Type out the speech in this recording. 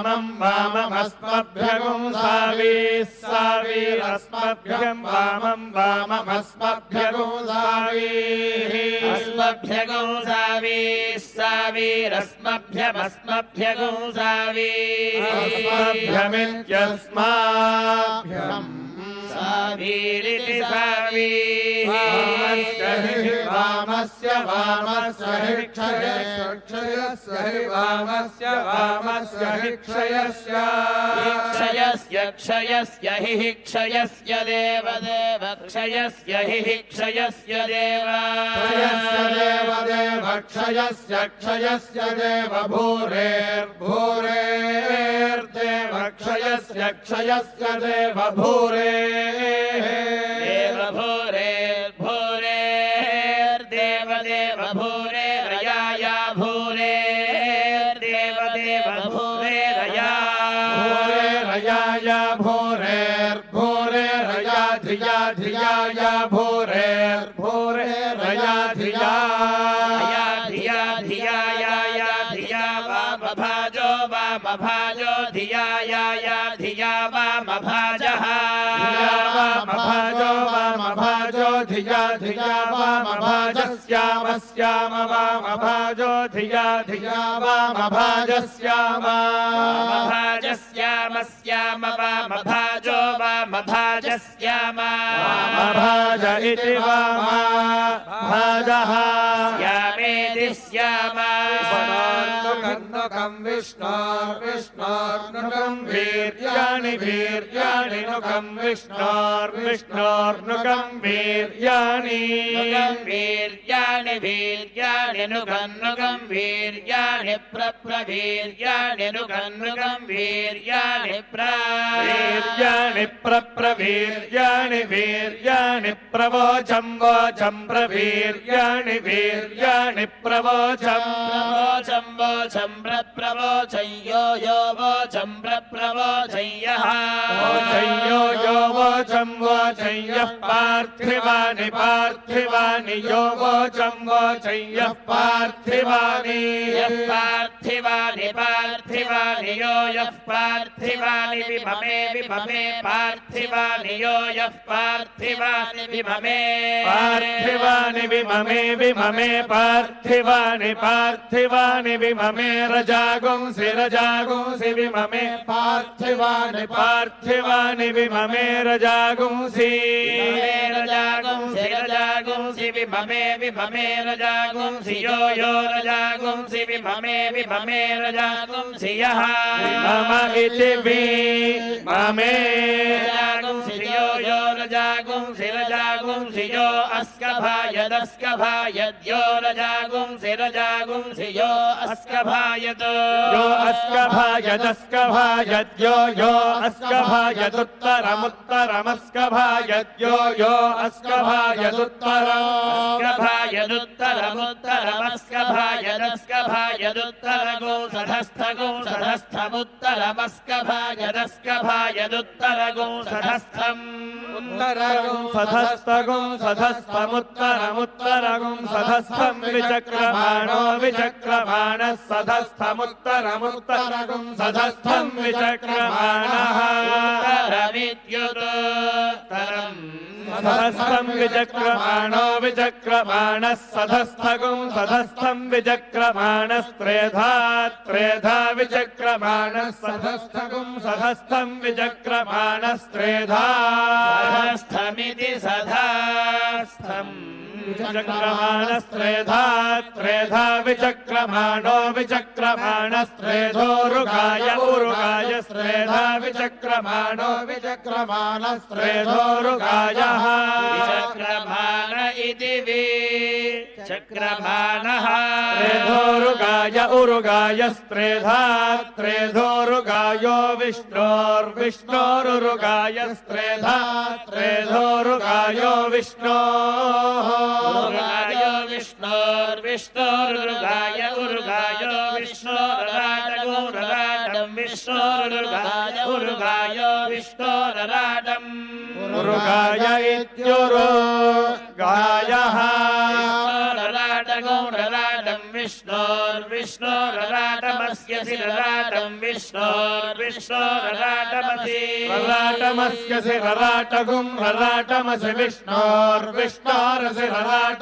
वाममस्मभ्यगुम् सावी सावीरस्मभ्यम् वामम् वाममस्मभ्यगुम् सावीः। अस्मभ्यगुं सावी सावीरस्मभ्यमस्मभ्यगुं सावी। अस्मभ्यमित्यस्माभ्यम् सावीरिति सावी। वामस्य वामस्य क्षयस्य हि वामस्य वामस्य हि क्षयस्य क्षयस्य क्षयस्य हि क्षयस्य हि हि क्षयस्य देव क्षयस्य क्षयस्य देव भूरेर्भूरेर्देव क्षयस्य क्षयस्य देव भूरे देव भूरे देव भूरे रयाया भूरे देव देव भूरे रया भूरे भूरेर्भूरे रया धिया धियाय भूरेर्भूरे रया धिया वामभाजो धिया या या धिया वामभाजः धिया वामभाजो वामभाजो धिया धिया वामभाजस्याम स्याम वामभाजो धिया धिया वामभाजस्याम वामभाजस्याम स्याम वामभाजो वामभाजस्याम वामभाज इति वामभाजः स्यामेति स्याम कन्दकम् विष्णोर्विष्णोर्विष्णोर्नुकम् वीर्याणि वीर्याणि नुकम् विष्णोर्विष्णोर्नुकम् वीर्याणि। वीर्याणि वीर्याणि प्रप्रवीर्याणि नुगन्नुगम् वीर्याणि प्र वीर्याणि प्रप्रवीर्याणि वीर्याणि प्रवोचम् वोचम् प्रवीर्याणि वीर्याणि प्रवोचम् प्रवोचं वोचं प्रप्रवोचं यो यो वोचं प्रप्रवोचं यः वोचय्यो यो वोचम् वोचय्यः पार्थिवानि पार्थिवानि यो वोचम् वोचय्यः पार्थिवानि। यः पार्थिवानि पार्थिवानि यो यः पार्थिवानि विभमे विभमे पार्थिवानि यो यः पार्थिवानि विभमे। पार्थिवानि विममे विममे पार्थिवानि पार्थिवानि विममे रजागुंसि रजागुंसि विममे पार्थिवानि पार्थिवानि विममे रजागुंसि। रजागुंसि रजागुंसि विभमे विभमे रजागुंसि। यो यो रजागुंसि विभमे विभमे रजागुंसि। यः। मम इति वि ममे यो अस्कभायदस्कभायद्यो रजागुंसि रजागुंसि यो अस्कभायत्। यो अस्कभायदस्कभायद्यो यो अस्कभायदुत्तरमुत्तरमस्कभायद्यो यो अस्कभायदुत्तरम्। स्कभायदुत्तरमुत्तरमस्कभायदस्कभायदुत्तरगो सधस्थगो सधस्थमुत्तरमस्कभायदस्कभायदुत्तरगो सधस्थम् उत्तरगुं सधस्तगुं सधस्थमुत्तरमुत्तरगुं सधस्थम् विचक्रमाणो विचक्रमाणः सधस्थमुत्तरमुत्तरगुं सधस्थम् विचक्रमाणः। उत्तरमित्युत्तरम् सधस्थम् विचक्रमाणो विचक्रमाणः सधस्थगुं सधस्थम् विचक्रमाणस्त्रेधा त्रेधा विचक्रमाणः सधस्थगुं सधस्थम् विचक्रमाणस्त्रेधा सधस्थमिति सधास्थम् विचक्रमाणस्त्रेधा त्रेधा विचक्रमाणो विचक्रमाणस्त्रेधोरुगाय उरुगाय स्त्रेधा विचक्रमाणो विचक्रमाणस्त्रेधोरुगायः चक्रभानः त्रेधोरुगाय उरुगाय स्त्रेधा त्रेधोरुगायो विष्णोर्विष्णोरुगाय स्त्रेधा त्रेधोरुगायो विष्णोः। विष्णोर्विष्णोरुगाय उरुगाय विष्णोरराटगोरराटम् विष्णोरुगाय उरुगाय विष्णोरराटम् उरुगाय इत्युरु विष्णोर्विष्णोरराटमस्यसि रराटम् विष्णोर्विष्णोरराटमसि। रराटमस्यसि रराटगुम् रराटमसि विष्णोर्विष्णोरसि रराट